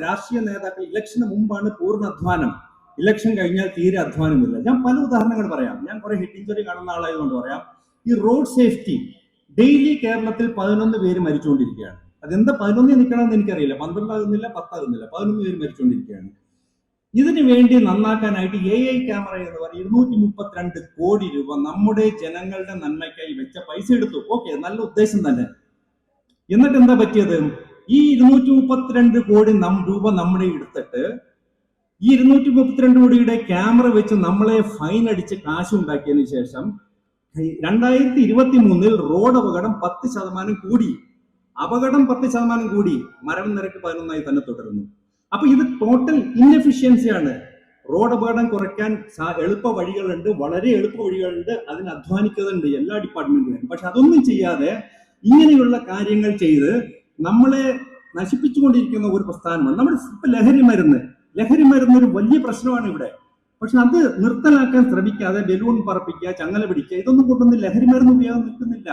രാഷ്ട്രീയ നേതാക്കൾ ഇലക്ഷന് മുമ്പാണ് പൂർണ അധ്വാനം. ഇലക്ഷൻ കഴിഞ്ഞാൽ തീരെ അധ്വാനമില്ല. ഞാൻ പല ഉദാഹരണങ്ങൾ പറയാം. ഞാൻ കുറെ ഹെഡ് ഇഞ്ചുറി കാണുന്ന ആളായതുകൊണ്ട് പറയാം. ഈ റോഡ് സേഫ്റ്റി ഡെയിലി കേരളത്തിൽ പതിനൊന്ന് പേര് മരിച്ചുകൊണ്ടിരിക്കുകയാണ്. അതെന്താ പതിനൊന്നിൽ നിൽക്കണമെന്ന് എനിക്കറിയില്ല. പന്ത്രണ്ടാകുന്നില്ല പത്താകുന്നില്ല. പതിനൊന്ന് പേര് മരിച്ചുകൊണ്ടിരിക്കുകയാണ്. ഇതിനു വേണ്ടി നന്നാക്കാനായിട്ട് എ ഐ ക്യാമറ എന്ന് പറയുന്ന ഇരുന്നൂറ്റി മുപ്പത്തിരണ്ട് കോടി രൂപ നമ്മുടെ ജനങ്ങളുടെ നന്മയ്ക്കായി വെച്ച പൈസ എടുത്തു. ഓക്കെ നല്ല ഉദ്ദേശം തന്നെ. എന്നിട്ട് എന്താ പറ്റിയത്? ഈ ഇരുന്നൂറ്റി മുപ്പത്തിരണ്ട് കോടി രൂപ നമ്മുടെ എടുത്തിട്ട് ഈ ഇരുന്നൂറ്റി മുപ്പത്തിരണ്ട് കോടിയുടെ ക്യാമറ വെച്ച് നമ്മളെ ഫൈൻ അടിച്ച് കാശ് ഉണ്ടാക്കിയതിന് ശേഷം രണ്ടായിരത്തി ഇരുപത്തി മൂന്നിൽ റോഡ് അപകടം പത്ത് ശതമാനം കൂടി. അപകടം പത്ത് ശതമാനം കൂടി മരണം നിരക്ക് പതിനൊന്നായി തന്നെ തുടരുന്നു. അപ്പൊ ഇത് ടോട്ടൽ ഇൻഎഫിഷ്യൻസിയാണ് റോഡ് അപകടം കുറയ്ക്കാൻ എളുപ്പ വഴികളുണ്ട് വളരെ എളുപ്പ വഴികളുണ്ട് അതിന് അധ്വാനിക്കുന്നുണ്ട് എല്ലാ ഡിപ്പാർട്ട്മെന്റിലും പക്ഷെ അതൊന്നും ചെയ്യാതെ ഇങ്ങനെയുള്ള കാര്യങ്ങൾ ചെയ്ത് നമ്മളെ നശിപ്പിച്ചുകൊണ്ടിരിക്കുന്ന ഒരു പ്രസ്ഥാനമാണ്. നമ്മുടെ ഇപ്പൊ ലഹരി മരുന്ന്. ലഹരി മരുന്ന് ഒരു വലിയ പ്രശ്നമാണ് ഇവിടെ. പക്ഷെ അത് നിർത്തലാക്കാൻ ശ്രമിക്കാതെ ബലൂൺ പറപ്പിക്കുക ചങ്ങല പിടിക്കുക ഇതൊന്നും കൊണ്ടൊന്നും ലഹരി മരുന്ന് ഉപയോഗം നിൽക്കുന്നില്ല.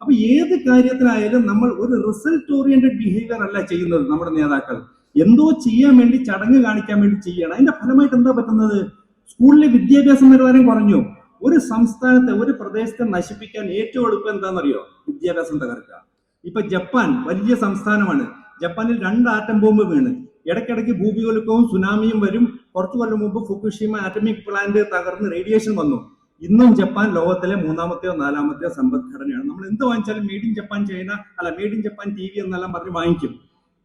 അപ്പൊ ഏത് കാര്യത്തിലായാലും നമ്മൾ ഒരു റിസൾട്ട് ഓറിയന്റഡ് ബിഹേവിയർ അല്ല ചെയ്യുന്നത് നമ്മുടെ നേതാക്കൾ. എന്തോ ചെയ്യാൻ വേണ്ടി ചടങ്ങ് കാണിക്കാൻ വേണ്ടി ചെയ്യണം അതിന്റെ ഫലമായിട്ട് എന്താ പറ്റുന്നത്? സ്കൂളിലെ വിദ്യാഭ്യാസ നിലവാരം കുറഞ്ഞു. ഒരു സംസ്ഥാനത്തെ ഒരു പ്രദേശത്തെ നശിപ്പിക്കാൻ ഏറ്റവും എളുപ്പം എന്താണെന്നറിയോ? വിദ്യാഭ്യാസം തകർക്കുക. ഇപ്പൊ ജപ്പാൻ വലിയ സംസ്ഥാനമാണ്. ജപ്പാനിൽ രണ്ട് ആറ്റം ബോംബ് വീണ്. ഇടയ്ക്കിടയ്ക്ക് ഭൂമികുലുക്കവും സുനാമിയും വരും. കുറച്ചു കൊല്ലം മുമ്പ് ഫുക്കുഷീമ ആറ്റമിക് പ്ലാന്റ് തകർന്ന് റേഡിയേഷൻ വന്നു. ഇന്നും ജപ്പാൻ ലോകത്തിലെ മൂന്നാമത്തെയോ നാലാമത്തെയോ സമ്പദ്ഘടനയാണ്. നമ്മൾ എന്ത് വാങ്ങിച്ചാലും മെയ്ഡ് ഇൻ ജപ്പാൻ ചൈന അല്ല made in Japan T V എന്നെല്ലാം പറഞ്ഞ് വാങ്ങിക്കും.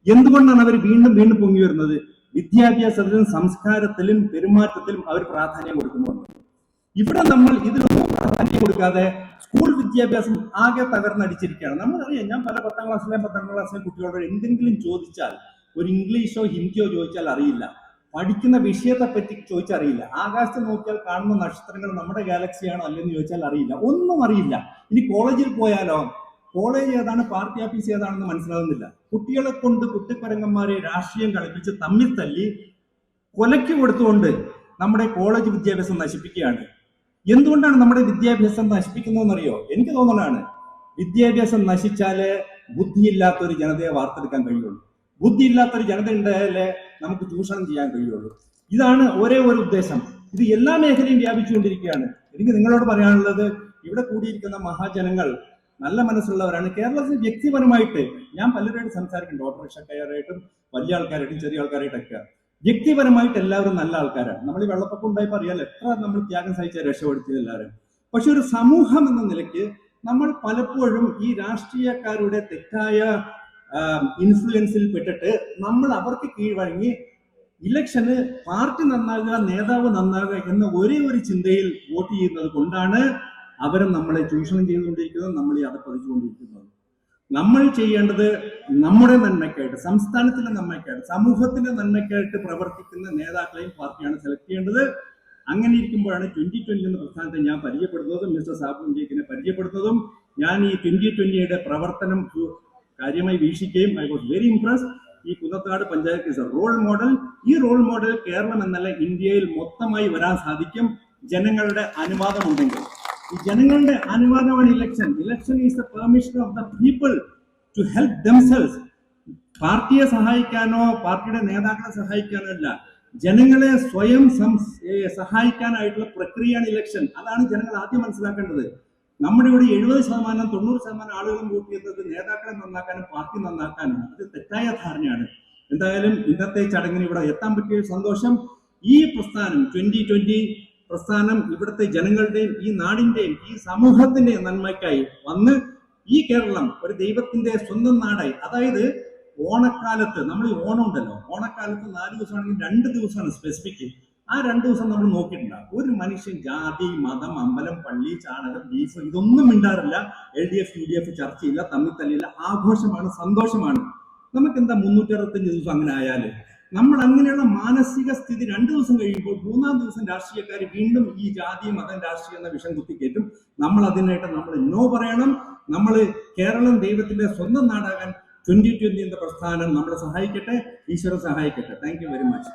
എന്തുകൊണ്ടാണ് അവർ വീണ്ടും വീണ്ടും പൊങ്ങി വരുന്നത്? വിദ്യാഭ്യാസത്തിലും സംസ്കാരത്തിലും പെരുമാറ്റത്തിലും അവർ പ്രാധാന്യം കൊടുക്കുന്നുണ്ട് ഇവിടെ നമ്മൾ ഇതിലൊന്നും പ്രാധാന്യം കൊടുക്കാതെ സ്കൂൾ വിദ്യാഭ്യാസം ആകെ തകർന്നടിച്ചിരിക്കുകയാണ്. നമ്മളറിയാം ഞാൻ പല പത്താം ക്ലാസ്സിലെ പത്താം ക്ലാസ്സിലെ കുട്ടികളോട് എന്തെങ്കിലും ചോദിച്ചാൽ ഒരു ഇംഗ്ലീഷോ ഹിന്ദിയോ ചോദിച്ചാൽ അറിയില്ല. പഠിക്കുന്ന വിഷയത്തെ പറ്റി ചോദിച്ചാൽ അറിയില്ല ആകാശത്ത് നോക്കിയാൽ കാണുന്ന നക്ഷത്രങ്ങൾ നമ്മുടെ ഗാലക്സിയാണോ അല്ലെന്ന് ചോദിച്ചാൽ അറിയില്ല. ഒന്നും അറിയില്ല. ഇനി കോളേജിൽ പോയാലോ? കോളേജ് ഏതാണ് പാർട്ടി ഓഫീസ് ഏതാണെന്ന് മനസ്സിലാകുന്നില്ല കുട്ടികളെ കൊണ്ട് കുട്ടിപ്പരങ്ങന്മാരെ രാഷ്ട്രീയം കളിപ്പിച്ച് തമ്മിൽ തല്ലി കൊലയ്ക്ക് കൊടുത്തുകൊണ്ട് നമ്മുടെ കോളേജ് വിദ്യാഭ്യാസം നശിപ്പിക്കുകയാണ്. എന്തുകൊണ്ടാണ് നമ്മുടെ വിദ്യാഭ്യാസം നശിപ്പിക്കുന്നതെന്നറിയോ? എനിക്ക് തോന്നുന്നതാണ് വിദ്യാഭ്യാസം നശിച്ചാൽ ബുദ്ധിയില്ലാത്ത ഒരു ജനതയെ വാർത്തെടുക്കാൻ കഴിയുള്ളൂ. ബുദ്ധിയില്ലാത്ത ഒരു ജനത ഉണ്ടായാലേ നമുക്ക് ചൂഷണം ചെയ്യാൻ കഴിയുള്ളൂ. ഇതാണ് ഒരേ ഒരു ഉദ്ദേശം. ഇത് എല്ലാ മേഖലയും വ്യാപിച്ചുകൊണ്ടിരിക്കുകയാണ്. എനിക്ക് നിങ്ങളോട് പറയാനുള്ളത് ഇവിടെ കൂടിയിരിക്കുന്ന മഹാജനങ്ങൾ നല്ല മനസ്സുള്ളവരാണ്. കേരളത്തിൽ വ്യക്തിപരമായിട്ട് ഞാൻ പലരോടും സംസാരിക്കുന്നുണ്ട് ഓട്ടോറിക്ഷക്കാരായിട്ടും വലിയ ആൾക്കാരായിട്ടും ചെറിയ ആൾക്കാരായിട്ടൊക്കെ. വ്യക്തിപരമായിട്ട് എല്ലാവരും നല്ല ആൾക്കാരാണ്. നമ്മൾ ഈ വെള്ളപ്പൊക്കം ഉണ്ടായപ്പോൾ അറിയാലോ എത്ര നമ്മൾ ത്യാഗം സഹിച്ച രക്ഷപ്പെടുത്തിയത് എല്ലാവരും. പക്ഷെ ഒരു സമൂഹം എന്ന നിലയ്ക്ക് നമ്മൾ പലപ്പോഴും ഈ രാഷ്ട്രീയക്കാരുടെ തെറ്റായ ഇൻഫ്ലുവൻസിൽ പെട്ടിട്ട് നമ്മൾ അവർക്ക് കീഴ്വഴങ്ങി ഇലക്ഷന് പാർട്ടി നന്നാകുക നേതാവ് നന്നാകുക എന്ന ഒരേ ഒരു ചിന്തയിൽ വോട്ട് ചെയ്യുന്നത് കൊണ്ടാണ് അവരും നമ്മളെ ചൂഷണം ചെയ്തുകൊണ്ടിരിക്കുന്നത് നമ്മൾ ഈ അടപ്പതിച്ചുകൊണ്ടിരിക്കുന്നത് നമ്മൾ ചെയ്യേണ്ടത് നമ്മുടെ നന്മയ്ക്കായിട്ട് സംസ്ഥാനത്തിന്റെ നന്മയ്ക്കായിട്ട് സമൂഹത്തിന്റെ നന്മയ്ക്കായിട്ട് പ്രവർത്തിക്കുന്ന നേതാക്കളെയും പാർട്ടിയാണ് സെലക്ട് ചെയ്യേണ്ടത്. അങ്ങനെ ഇരിക്കുമ്പോഴാണ് ട്വന്റി ട്വന്റി എന്ന പ്രസ്ഥാനത്തെ ഞാൻ പരിചയപ്പെടുന്നതും മിസ്റ്റർ സാബു ജയിക്കിനെ പരിചയപ്പെടുന്നതും ഞാൻ ഈ ട്വന്റി ട്വന്റിയുടെ പ്രവർത്തനം കാര്യമായി വീക്ഷിക്കുകയും ഐ വാസ് വെരി ഇംപ്രസ് ഈ Kunnathad panchayat is a role model ഈ റോൾ മോഡൽ കേരളം എന്നല്ല ഇന്ത്യയിൽ മൊത്തമായി വരാൻ സാധിക്കും. ജനങ്ങളുടെ അനുവാദമുണ്ടെങ്കിൽ. ജനങ്ങളുടെ അനുവാദമാണ് election election is the permission of the people to help themselves പാർട്ടിയെ സഹായിക്കാനോ പാർട്ടിയുടെ നേതാക്കളെ സഹായിക്കാനോ അല്ല. ജനങ്ങളെ സ്വയം സഹായിക്കാനായിട്ടുള്ള പ്രക്രിയയാണ് ഇലക്ഷൻ അതാണ് ജനങ്ങൾ ആദ്യം മനസ്സിലാക്കേണ്ടത്. നമ്മുടെ ഇവിടെ എഴുപത് ശതമാനം തൊണ്ണൂറ് ശതമാനം ആളുകളും വോട്ട് ചെയ്യുന്നത് നേതാക്കളെ നന്നാക്കാനും പാർട്ടി നന്നാക്കാനാണ് അത് തെറ്റായ ധാരണയാണ്. എന്തായാലും ഇന്നത്തെ ചടങ്ങിന് ഇവിടെ എത്താൻ പറ്റിയ സന്തോഷം. ഈ പ്രസ്ഥാനം ട്വന്റി ട്വന്റി പ്രസ്ഥാനം ഇവിടുത്തെ ജനങ്ങളുടെയും ഈ നാടിന്റെയും ഈ സമൂഹത്തിന്റെയും നന്മയ്ക്കായി വന്ന് ഈ കേരളം ഒരു ദൈവത്തിന്റെ സ്വന്തം നാടായി. അതായത് ഓണക്കാലത്ത് നമ്മൾ ഈ ഓണം ഉണ്ടല്ലോ. ഓണക്കാലത്ത് നാല് ദിവസമാണെങ്കിൽ രണ്ട് ദിവസമാണ് സ്പെസിഫിക് ആ രണ്ട് ദിവസം നമ്മൾ നോക്കിയിട്ടുണ്ടാകും ഒരു മനുഷ്യൻ ജാതി മതം അമ്പലം പള്ളി ചാണകം ബീഫ് ഇതൊന്നും മിണ്ടാറില്ല. L D F U D F ചർച്ചയില്ല തമ്മിൽ തല്ലില്ല. ആഘോഷമാണ് സന്തോഷമാണ്. നമുക്ക് എന്താ മുന്നൂറ്റി അറുപത്തഞ്ച് ദിവസം അങ്ങനെ ആയാൽ? നമ്മൾ അങ്ങനെയുള്ള മാനസിക സ്ഥിതി രണ്ടു ദിവസം കഴിയുമ്പോൾ മൂന്നാം ദിവസം രാഷ്ട്രീയക്കാർ വീണ്ടും ഈ ജാതി മതം രാഷ്ട്രീയം എന്ന വിഷം കുത്തിക്കേറ്റും നമ്മൾ അതിനായിട്ട് നമ്മൾ നോ പറയണം. നമ്മൾ കേരളം ദൈവത്തിന്റെ സ്വന്തം നാടാകാൻ ട്വന്റി ട്വന്റി എന്ന പ്രസ്ഥാനം നമ്മളെ സഹായിക്കട്ടെ ഈശ്വരൻ സഹായിക്കട്ടെ. Thank you very much